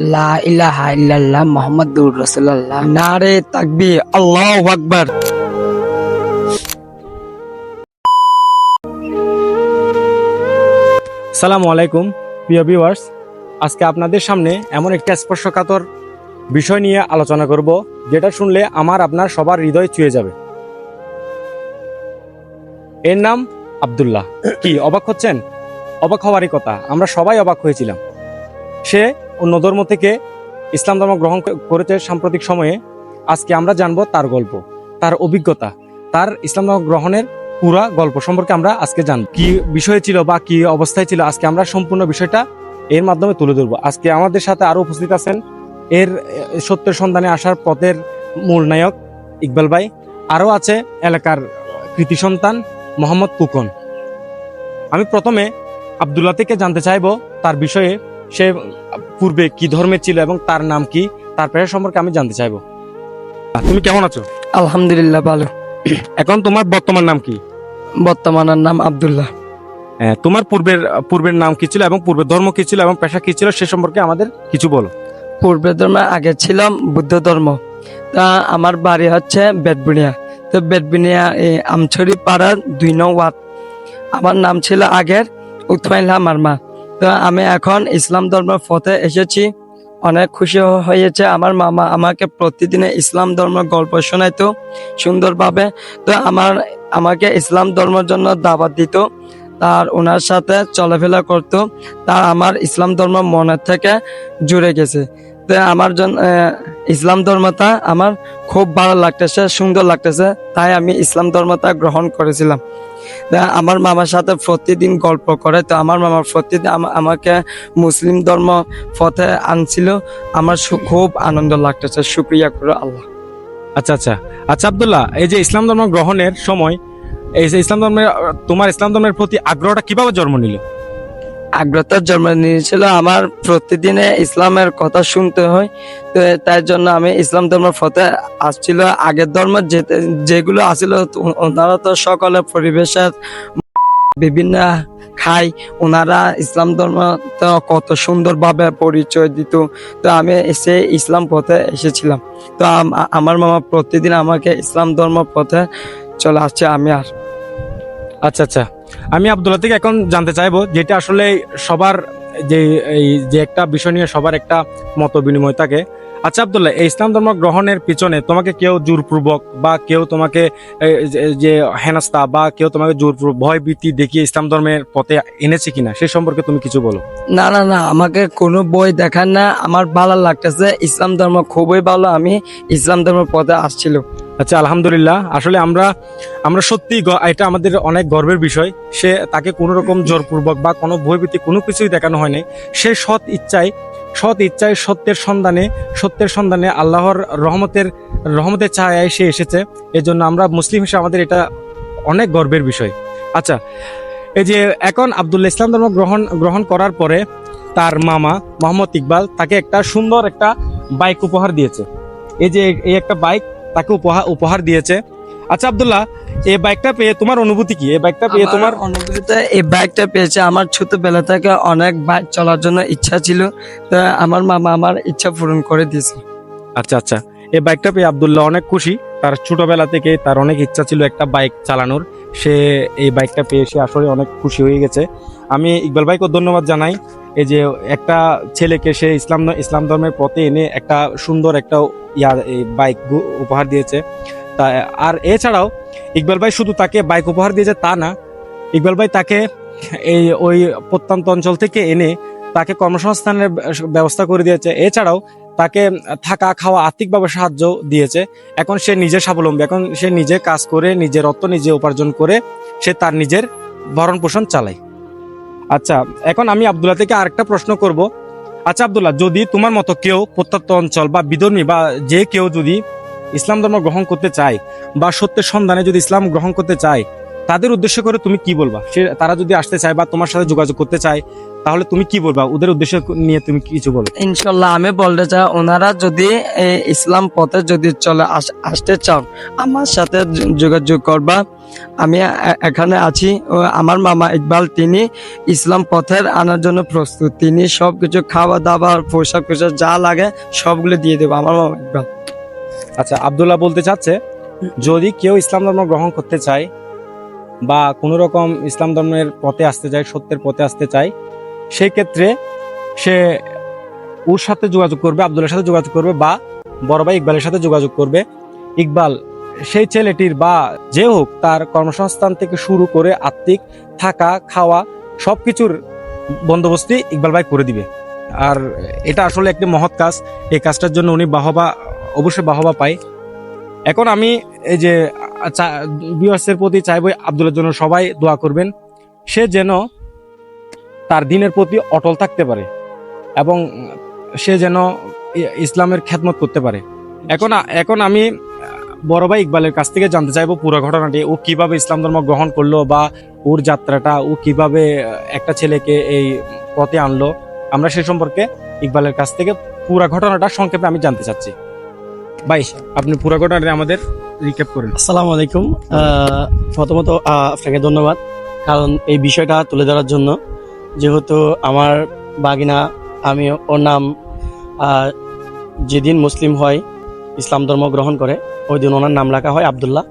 লা আলাইকুম, প্রিয় ভিউয়ার্স। আজকে আপনাদের সামনে এমন একটা স্পর্শকাতর বিষয় নিয়ে আলোচনা করব, যেটা শুনলে আমার আপনার সবার হৃদয় চুয়ে যাবে। এর নাম আব্দুল্লাহ। কি, অবাক হচ্ছেন? অবাক হওয়ারই কথা, আমরা সবাই অবাক হয়েছিলাম। সে অন্য ধর্ম থেকে ইসলাম ধর্ম গ্রহণ করেছে সাম্প্রতিক সময়ে। আজকে আমরা জানব তার গল্প, তার অভিজ্ঞতা, তার ইসলাম ধর্ম গ্রহণের পুরা গল্প সম্পর্কে আমরা আজকে জানব। কি বিষয় ছিল বা কি অবস্থায় ছিল, আজকে আমরা সম্পূর্ণ বিষয়টা এর মাধ্যমে তুলে ধরবো। আজকে আমাদের সাথে আরও উপস্থিত আছেন এর সত্যের সন্ধানে আসার পথের মূল নায়ক ইকবাল ভাই। আরও আছে এলাকার কৃতি সন্তান মোহাম্মদ কুকন আমি প্রথমে আবদুল্লাহ থেকে জানতে চাইব তার বিষয়ে। সে পূর্বে কি ধর্মের ছিল এবং তার নাম কি? তার পেশা সম্পর্কে আমি জানতে চাইব। তুমি কেমন আছো? আলহামদুলিল্লাহ ভালো। এখন তোমার বর্তমান নাম কি? বর্তমানের নাম আব্দুল্লাহ। তোমার পূর্বের পূর্বের নাম কি ছিল এবং পূর্বের ধর্ম কি ছিল এবং পেশা কি ছিল সে সম্পর্কে আমাদের কিছু বলো। পূর্বের ধর্মে আগে ছিলাম বুদ্ধ ধর্ম। তা আমার বাড়ি হচ্ছে বেদবুনিয়া তো বেদবুনিয়া এই আমছড়ি পাড়ার দুই নং ওয়ার্ড। আমার নাম ছিল আগের উৎমাইলা মারমা তো আমি এখন ইসলাম ধর্মের পথে এসেছি। অনেক খুশি হয়েছে আমার মামা আমাকে প্রতিদিনে ইসলাম ধর্মের গল্প শোনাইতো সুন্দরভাবে। তো আমার, আমাকে ইসলাম ধর্মের জন্য দাবাত দিত। তার ওনার সাথে চলাফেরা করতো। তার আমার ইসলাম ধর্ম মনের থেকে জুড়ে গেছে। তো আমার জন্য ইসলাম ধর্মটা আমার খুব ভালো লাগতেছে, সুন্দর লাগতেছে। তাই আমি ইসলাম ধর্মটা গ্রহণ করেছিলাম। আমার মামার সাথে প্রতিদিন গল্প করে। তো আমার মামা প্রতিদিন আমা- আমাকে মুসলিম ধর্ম পথে আনছিল। আমার খুব আনন্দ লাগতেছে। সুপ্রিয়া করে আল্লাহ। আচ্ছা আচ্ছা। আচ্ছা আবদুল্লাহ, এই যে ইসলাম ধর্ম গ্রহণের সময়, এই যে ইসলাম ধর্মের, তোমার ইসলাম ধর্মের প্রতি আগ্রহটা কীভাবে জন্ম নিল? আগ্রহতার জন্ম নিয়েছিল। আমার প্রতিদিনে ইসলামের কথা শুনতে হয়, তো তাই জন্য আমি ইসলাম ধর্মের পথে আসছিল। আগের ধর্ম যেগুলো আসছিল ওনারা তো সকলে পরিবেশের বিভিন্ন খাই ওনারা ইসলাম ধর্ম তো কত সুন্দরভাবে পরিচয় দিত, তো আমি এসে ইসলাম পথে এসেছিলাম। তো আমার মামা প্রতিদিন আমাকে ইসলাম ধর্ম পথে চলে আসছে, আমি আর। আচ্ছা আচ্ছা। আমি আব্দুল্লাহ থেকে এখন জানতে চাইব যেটা আসলে সবার যে এই যে একটা বিষয় নিয়ে সবার একটা মত বিনিময় থাকে। আচ্ছা আব্দুল্লাহ, এই ইসলাম ধর্ম গ্রহণের পিছনে তোমাকে কেউ জোরপূর্বক বা কেউ তোমাকে যে হেনস্তা বা কেউ তোমাকে জোরপূর্বক ভয় ভীতি দেখিয়ে ইসলাম ধর্মের পথে এনেছে কিনা, সে সম্পর্কে তুমি কিছু বলো। না না না, আমাকে কোনো বই দেখান না, আমার ভালো লাগতেছে। ইসলাম ধর্ম খুবই ভালো, আমি ইসলাম ধর্মের পথে আসছিল আচ্ছা আলহামদুলিল্লাহ। আসলে আমরা আমরা সত্যি এটা আমাদের অনেক গর্বের বিষয়। সে তাকে কোনো রকম জোরপূর্বক বা কোনো ভয়ভীতি কোনো কিছুই দেখানো হয়নি। সে সৎ ইচ্ছায় সৎ ইচ্ছায় সত্যের সন্ধানে সত্যের সন্ধানে আল্লাহর রহমতের রহমতের ছায়ায় সে এসেছে। এজন্য আমরা মুসলিম হিসেবে আমাদের এটা অনেক গর্বের বিষয়। আচ্ছা এই যে এখন আব্দুল্লাহ ইসলাম ধর্ম গ্রহণ গ্রহণ করার পরে তার মামা মোহাম্মদ ইকবাল তাকে একটা সুন্দর একটা বাইক উপহার দিয়েছে। এই যে, এই একটা বাইক তাকে উপহার উপহার দিয়েছে। আচ্ছা আব্দুল্লাহ এই বাইকটা পেয়ে তোমার অনুভূতি কি? এই বাইকটা পেয়ে তোমার অনুভূতিটা অনুভূতিতে এই বাইকটা পেয়েছে। আমার ছোটবেলা থেকে অনেক বাইক চলার জন্য ইচ্ছা ছিল। তো আমার মামা আমার ইচ্ছা পূরণ করে দিয়েছে। আচ্ছা আচ্ছা। এই বাইকটা পেয়ে আবদুল্লাহ অনেক খুশি। তার ছোটবেলা থেকে তার অনেক ইচ্ছা ছিল একটা বাইক চালানোর। সে এই বাইকটা পেয়ে সে আসলে অনেক খুশি হয়ে গেছে। আমি ইকবাল ভাইকে ধন্যবাদ জানাই। এই যে একটা ছেলেকে সে ইসলাম ইসলাম ধর্মের পথে এনে একটা সুন্দর একটা ইয়া বাইক উপহার দিয়েছে। তা, আর এছাড়াও ইকবাল ভাই শুধু তাকে বাইক উপহার দিয়েছে তা না, ইকবাল ভাই তাকে এই, ওই প্রত্যন্ত অঞ্চল থেকে এনে তাকে কর্মসংস্থানের ব্যবস্থা করে দিয়েছে। এছাড়াও তাকে থাকা, খাওয়া আর্থিকভাবে সাহায্য দিয়েছে। এখন সে নিজে স্বাবলম্বী, এখন সে নিজে কাজ করে, নিজের অর্থ নিজে উপার্জন করে সে তার নিজের ভরণ পোষণ চালায়। আচ্ছা এখন আমি আবদুল্লাহ থেকে আরেকটা প্রশ্ন করব। আচ্ছা আবদুল্লাহ, যদি তোমার মতো কেউ প্রত্যন্ত অঞ্চল বা বিধর্মী বা যে কেউ যদি ইসলাম ধর্ম গ্রহণ করতে চায় বা সত্যের সন্ধানে যদি ইসলাম গ্রহণ করতে চায় তাদের উদ্দেশ্য করে তুমি কি বলবা? সে তারা যদি আসতে চায় বা তোমার সাথে যোগাযোগ করতে চায় তাহলে তুমি কি বলবা? ওদের উদ্দেশ্য নিয়ে তুমি কিছু বলো। ইনশাল্লাহ আমি বলতে চাই ওনারা যদি ইসলাম পথে যদি চলে আস- আসতে চাও আমার সাথে যোগাযোগ করবা। আমি এখানে আছি আমার মামা ইকবাল তিনি ইসলাম পথের আনার জন্য প্রস্তুত। তিনি সব কিছু খাওয়া দাওয়া পোশাক পোশাক যা লাগে সবগুলো দিয়ে দেবো আমার মামা ইকবাল। আচ্ছা আব্দুল্লাহ বলতে চাচ্ছে যদি কেউ ইসলাম ধর্ম গ্রহণ করতে চায় বা কোনো রকম ইসলাম ধর্মের পথে আসতে চায়, সত্যের পথে আসতে চায়, সেই ক্ষেত্রে সে ওর সাথে যোগাযোগ করবে আব্দুল্লার সাথে যোগাযোগ করবে বা বড় ভাই ইকবালের সাথে যোগাযোগ করবে। ইকবাল সেই ছেলেটির বা যে হোক তার কর্মসংস্থান থেকে শুরু করে আত্মিক, থাকা, খাওয়া সব কিছুর বন্দোবস্তই ইকবাল ভাই করে দিবে। আর এটা আসলে একটি মহৎ কাজ। এই কাজটার জন্য উনি বাহবা, অবশ্যই বাহবা পায়। এখন আমি এই যে ভিউয়ার্সের প্রতি চাইব আব্দুলের জন্য সবাই দোয়া করবেন। সে যেন তার দিনের প্রতি অটল থাকতে পারে এবং সে যেন ইসলামের খ্যাতমত করতে পারে। এখন এখন আমি বড় ভাই ইকবালের কাছ থেকে জানতে চাইব পুরো ঘটনাটি, ও কীভাবে ইসলাম ধর্ম গ্রহণ করল বা ওর যাত্রাটা, ও কীভাবে একটা ছেলেকে এই পথে আনলো। আমরা সে সম্পর্কে ইকবালের কাছ থেকে পুরো ঘটনাটা সংক্ষেপে আমি জানতে চাচ্ছি। ভাই আপনি পুরো ঘটনাটা আমাদের রিক্যাপ করেন। আসসালামু আলাইকুম। প্রথমত আপনাকে ধন্যবাদ, কারণ এই বিষয়টা তুলে ধরার জন্য। যেহেতু আমার বাগিনা, আমি ওর নাম যেদিন মুসলিম হয়, ইসলাম ধর্ম গ্রহণ করে, ওই দিন ওনার নাম রাখা হয় আবদুল্লাহ।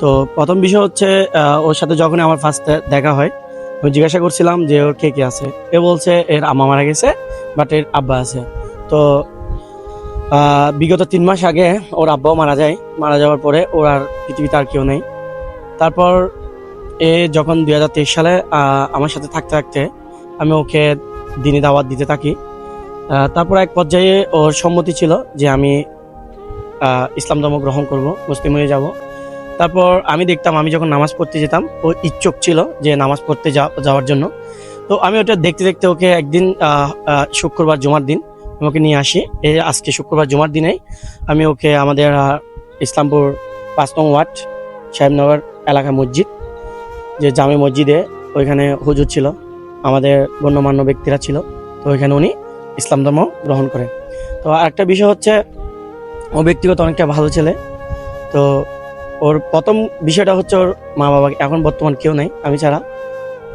তো প্রথম বিষয় হচ্ছে ওর সাথে যখন আমার ফার্স্ট দেখা হয়, আমি জিজ্ঞাসা করছিলাম যে ওর কে কে আছে। এ বলছে, এর আম্মা মারা গেছে বাট এর আব্বা আছে। তো বিগত তিন মাস আগে ওর আব্বাও মারা যায়। মারা যাওয়ার পরে ওর আর পৃথিবীতে আর কেউ নেই। তারপর এ যখন দুই হাজার তেইশ সালে আমার সাথে থাকতে থাকতে আমি ওকে দিনে দাওয়াত দিতে থাকি। তারপর এক পর্যায়ে ওর সম্মতি ছিল যে আমি ইসলাম ধর্ম গ্রহণ করব, মুসলিম হয়ে যাব। তারপর আমি দেখতাম, আমি যখন নামাজ পড়তে যেতাম, ও ইচ্ছুক ছিল যে নামাজ পড়তে যাওয়ার জন্য। তো আমি ওটা দেখতে দেখতে ওকে একদিন শুক্রবার, জুমার দিন আমি ওকে নিয়ে আসি। এই আজকে শুক্রবার জুমার দিনে আমি ওকে আমাদের ইসলামপুর পাঁচ নং ওয়ার্ড, সাহেবনগর এলাকা মসজিদ, যে জামে মসজিদে ওইখানে হুজুর ছিল, আমাদের গণ্যমান্য ব্যক্তিরা ছিল, তো ওইখানে উনি ইসলাম ধর্ম গ্রহণ করেন। তো আরেকটা বিষয় হচ্ছে, ও ব্যক্তিগত অনেকটা ভালো ছেলে, তো ওর প্রথম বিষয়টা হচ্ছে ওর মা বাবা, এখন বর্তমান কেউ নেই, আমি ছাড়া।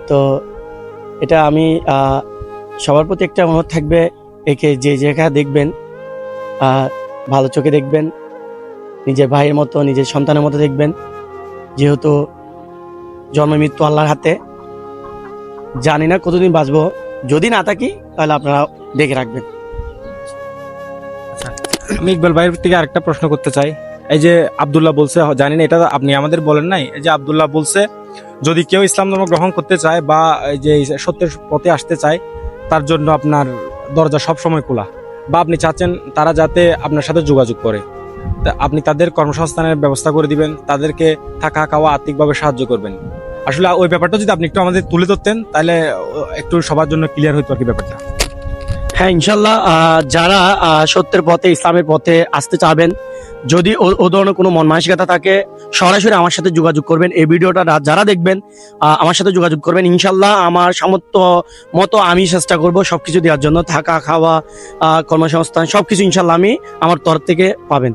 তো এটা আমি সবার প্রতি একটা অনুরোধ থাকবে একে যে জায়গা দেখবেন ভালো চোখে দেখবেন, নিজের ভাইয়ের মতো, নিজের সন্তানের মতো দেখবেন। যেহেতু জন্ম মৃত্যু আল্লাহর হাতে, জানি না কতদিন বাঁচবো। যদি না থাকি, তাহলে আপনারা দেখে রাখবেন। আমি ইকবাল ভাইয়ের থেকে আরেকটা প্রশ্ন করতে চাই। এই যে আবদুল্লাহ বলছে, জানি না, এটা আপনি আমাদের বলেন নাই। এই যে আব্দুল্লাহ বলছে, যদি কেউ ইসলাম ধর্ম গ্রহণ করতে চায় বা এই যে সত্যের পথে আসতে চায়, তার জন্য আপনার দরজা সবসময় খোলা। বা আপনি চাচ্ছেন তারা যাতে আপনার সাথে যোগাযোগ করে। আপনি তাদের কর্মসংস্থানের ব্যবস্থা করে দিবেন, তাদেরকে থাকা খাওয়া আর্থিকভাবে সাহায্য করবেন। আসলে ওই ব্যাপারটা যদি আপনি একটু আমাদের তুলে ধরতেন, তাহলে একটু সবার জন্য ক্লিয়ার হইতো আর কি ব্যাপারটা। হ্যাঁ ইনশাল্লাহ যারা সত্যের পথে, ইসলামের পথে আসতে চাবেন, যদি ও- ধরনের কোনো মন মানসিকতা থাকে, সরাসরি আমার সাথে যোগাযোগ করবেন। এই ভিডিওটা যারা দেখবেন আমার সাথে যোগাযোগ করবেন। ইনশাল্লাহ, আমার সামর্থ্য মতো আমি চেষ্টা করব সব কিছু দেওয়ার জন্য। থাকা, খাওয়া কর্মসংস্থান সব কিছু ইনশাল্লাহ আমি আমার তরফ থেকে পাবেন।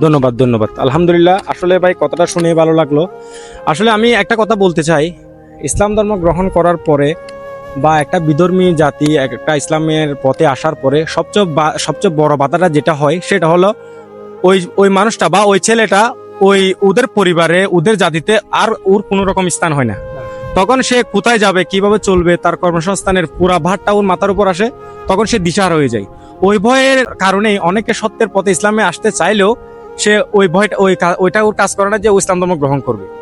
ধন্যবাদ ধন্যবাদ। আলহামদুলিল্লাহ, আসলে ভাই, কথাটা শুনে ভালো লাগল। আসলে আমি একটা কথা বলতে চাই। ইসলাম ধর্ম গ্রহণ করার পরে বা একটা বিধর্মী জাতি, এক- একটা ইসলামের পথে আসার পরে সবচেয়ে সবচেয়ে বড় বাধাটা যেটা হয় সেটা হলো ওই ওই মানুষটা বা ওই ছেলেটা ওই ওদের পরিবারে, ওদের জাতিতে আর ওর কোনো রকম স্থান হয় না। তখন সে কোথায় যাবে, কীভাবে চলবে, তার কর্মসংস্থানের পুরা ভারটা ওর মাথার উপর আসে, তখন সে দিশাহারা হয়ে যায়। ওই ভয়ের কারণে অনেকে সত্যের পথে ইসলামে আসতে চাইলেও সে ওই ভয়টা, ওই ওইটা ওর কাজ করে না যে ইসলাম ধর্ম গ্রহণ করবে।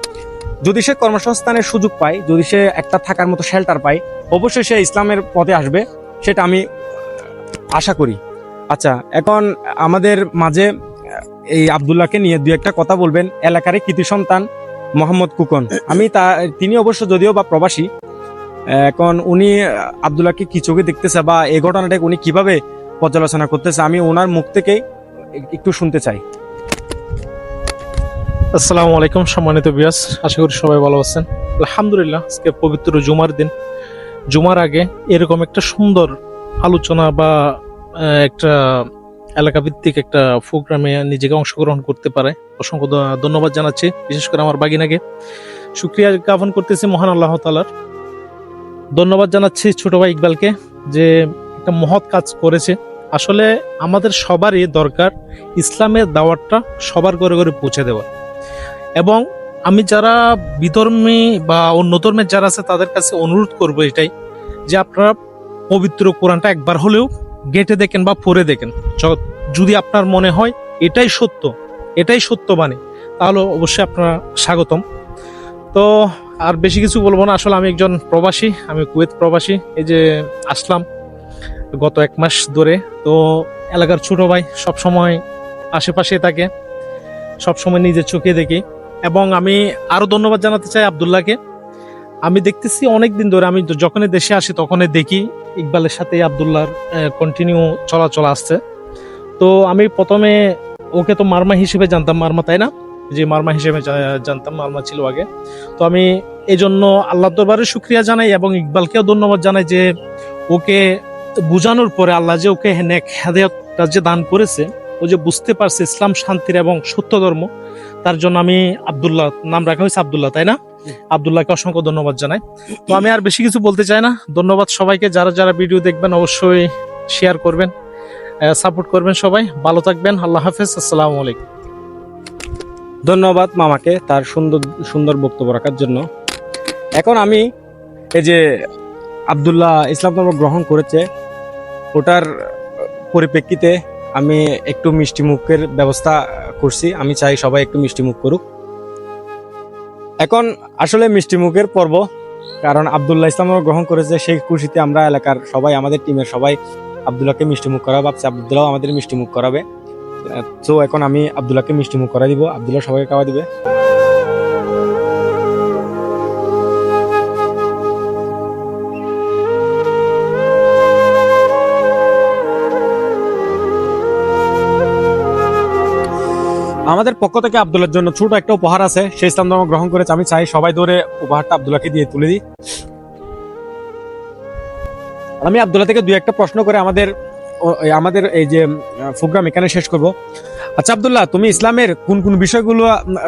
যদি সে কর্মসংস্থানের সুযোগ পায়, যদি সে একটা থাকার মতো শেল্টার পায়, অবশ্যই সে ইসলামের পথে আসবে, সেটা আমি আশা করি। আচ্ছা এখন আমাদের মাঝে এই আবদুল্লাহকে নিয়ে দু একটা কথা বলবেন। এলাকার কৃতি সন্তান, মোহাম্মদ কুকন। আমি তা, তিনি অবশ্য যদিও বা প্রবাসী এখন উনি আবদুল্লাহকে কি চোখে দেখতেছে বা এই ঘটনাটাকে উনি কীভাবে পর্যালোচনা করতেছে, আমি ওনার মুখ থেকেই একটু শুনতে চাই। আসসালামু আলাইকুম, সম্মানিত বিয়াস আশা করি সবাই ভালো আছেন। আলহামদুলিল্লাহ, আজকে পবিত্র জুমার দিন। জুমার আগে এরকম একটা সুন্দর আলোচনা বা একটা এলাকা ভিত্তিক একটা প্রোগ্রামে নিজেকে অংশগ্রহণ করতে পারে। অসংখ্য ধন্যবাদ জানাচ্ছি, বিশেষ করে আমার বাগিনাকে। শুক্রিয়া জ্ঞাপন করতেছি মহান আল্লাহ তালার ধন্যবাদ জানাচ্ছি ছোট ভাই ইকবালকে যে একটা মহৎ কাজ করেছে। আসলে আমাদের সবারই দরকার ইসলামের দাওয়াতটা সবার ঘরে ঘরে পৌঁছে দেওয়া এবং আমি যারা বিধর্মী বা অন্য ধর্মের যারা আছে, তাদের কাছে অনুরোধ করব এটাই যে আপনারা পবিত্র কোরআনটা একবার হলেও গেটে দেখেন বা পড়ে দেখেন। যদি আপনার মনে হয় এটাই সত্য এটাই সত্য মানে তাহলে অবশ্যই আপনারা স্বাগতম। তো আর বেশি কিছু বলব না, আসলে আমি একজন প্রবাসী, আমি কুয়েত প্রবাসী, এই যে আসলাম গত এক মাস ধরে। তো এলাকার ছোট ভাই সব সময় আশেপাশে থাকে। সব সময় নিজের চোখে দেখি। এবং আমি আরও ধন্যবাদ জানাতে চাই আবদুল্লাহকে। আমি দেখতেছি অনেক দিন ধরে আমি যখনই দেশে আসি তখনই দেখি ইকবালের সাথে আবদুল্লাহর কন্টিনিউ চলাচল আসছে। তো আমি প্রথমে ওকে তো মারমা হিসেবে জানতাম, মারমা তাই না? যে মারমা হিসেবে জানতাম, মারমা ছিল আগে। তো আমি এই জন্য আল্লাহ দরবারে শুক্রিয়া জানাই এবং ইকবালকেও ধন্যবাদ জানাই যে ওকে বোঝানোর পরে আল্লাহ যে ওকে নেক হেদায়তটা যে দান করেছে ও যে বুঝতে পারছে ইসলাম শান্তির এবং সত্য ধর্ম, তার জন্য আমি আব্দুল্লাহ, নাম রাখা হয়েছে আব্দুল্লাহ, তাই না? আব্দুল্লাহকে অসংখ্য ধন্যবাদ জানাই। তো আমি আর বেশি কিছু বলতে চাই না। ধন্যবাদ সবাইকে। যারা যারা ভিডিও দেখবেন অবশ্যই শেয়ার করবেন সাপোর্ট করবেন সবাই। ভালো থাকবেন। আল্লাহ হাফেজ। আসসালামু আলাইকুম। ধন্যবাদ মামাকে তার সুন্দর সুন্দর বক্তব্য রাখার জন্য। এখন আমি এই যে আব্দুল্লাহ ইসলাম ধর্ম গ্রহণ করেছে, ওটার পরিপ্রেক্ষিতে আমি একটু মিষ্টি মুখের ব্যবস্থা করছি। আমি চাই সবাই একটু মিষ্টি মুখ করুক। এখন আসলে মিষ্টি মুখের পর্ব, কারণ আবদুল্লাহ ইসলাম গ্রহণ করেছে, সেই খুশিতে আমরা এলাকার সবাই, আমাদের টিমের সবাই আবদুল্লাহকে মিষ্টি মুখ করা ভাবছি আবদুল্লাহ আমাদের মিষ্টি মুখ করাবে। তো এখন আমি আবদুল্লাহকে মিষ্টি মুখ করা দিব। আবদুল্লাহ সবাইকে খাওয়া দিবে। আমাদের পক্ষ থেকে আবদুল্লার জন্য ছোট একটা উপহার আছে। সেই ইসলাম ধর্ম গ্রহণ করেছে। আমি চাই সবাই ধরে উপহারটা আব্দুল্লাহকে দিয়ে তুলে দিই। আমি আব্দুল্লাহ থেকে দুই একটা প্রশ্ন করে আমাদের আমাদের এই যে প্রোগ্রাম এখানে শেষ করব। আচ্ছা আব্দুল্লাহ তুমি ইসলামের কোন কোন বিষয়গুলো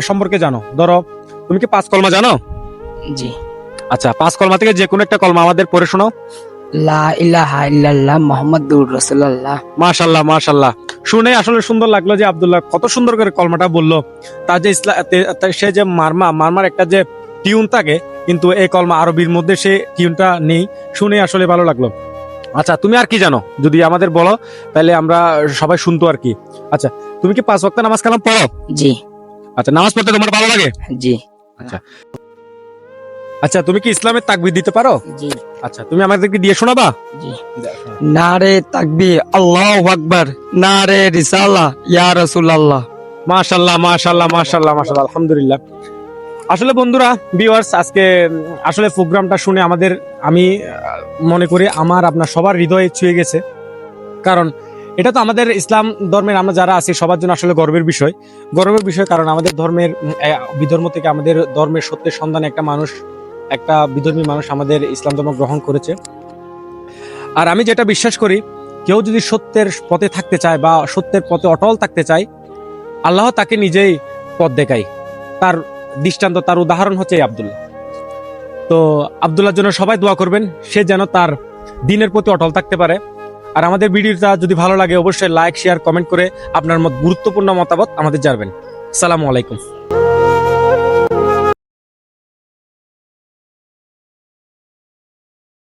সম্পর্কে জানো? ধরো তুমি কি পাঁচ কলমা জানো? জি। আচ্ছা পাঁচ কলমা থেকে যে কোনো একটা কলমা আমাদের পড়ে শোনাও। লা ইলাহা ইল্লাল্লাহ মুহাম্মাদুর রাসূলুল্লাহ। মাশাল্লাহ মাশাল্লাহ শুনে আসলে সুন্দর লাগল যে আব্দুল্লাহ কত সুন্দর করে কলমাটা বলল। তার যে ইসলাম সে যে মারমা মারমার একটা যে টিউন থাকে কিন্তু এই কলমা আরবির মধ্যে সে টিউনটা নেই শুনে আসলে ভালো লাগল। আচ্ছা তুমি আর কি জানো? যদি আমাদের বলো তাহলে আমরা সবাই শুনতো আর কি। আচ্ছা তুমি কি পাঁচ ওয়াক্ত নামাজ কালাম পড়ো? জি। আচ্ছা নামাজ পড়তে তোমার ভালো লাগে? জি। আচ্ছা। তুমি কি ইসলামের তাকবির দিতে পারো? জি। আচ্ছা তুমি আমাদেরকে দিয়ে শোনাবা? জি। নারে তাকবীর আল্লাহু আকবার। নারে রিসালা ইয়া রাসূলুল্লাহ। মাশাল্লাহ মাশাল্লাহ মাশাল্লাহ মাশাল্লাহ আলহামদুলিল্লাহ। আসলে বন্ধুরা ভিউয়ার্স আজকে আসলে প্রোগ্রামটা শুনে আমাদের আমি মনে করি আমার আপনার সবার হৃদয়ে ছুঁয়ে গেছে। কারণ এটা তো আমাদের ইসলাম ধর্মের আমরা যারা আছি সবার জন্য আসলে গর্বের বিষয়। গর্বের বিষয় কারণ আমাদের ধর্মের বিধর্ম থেকে আমাদের ধর্মের সত্যের সন্ধানে একটা মানুষ একটা বিধর্মী মানুষ আমাদের ইসলাম ধর্ম গ্রহণ করেছে। আর আমি যেটা বিশ্বাস করি, কেউ যদি সত্যের পথে থাকতে চায় বা সত্যের পথে অটল থাকতে চায়, আল্লাহ তাকে নিজেই পথ দেখায়। তার দৃষ্টান্ত, তার উদাহরণ হচ্ছে আব্দুল্লাহ। তো আব্দুল্লাহর জন্য সবাই দোয়া করবেন, সে যেন তার দিনের প্রতি অটল থাকতে পারে। আর আমাদের ভিডিওটা যদি ভালো লাগে, অবশ্যই লাইক শেয়ার কমেন্ট করে আপনার মত গুরুত্বপূর্ণ মতামত আমাদের জানাবেন। সালামু আলাইকুম।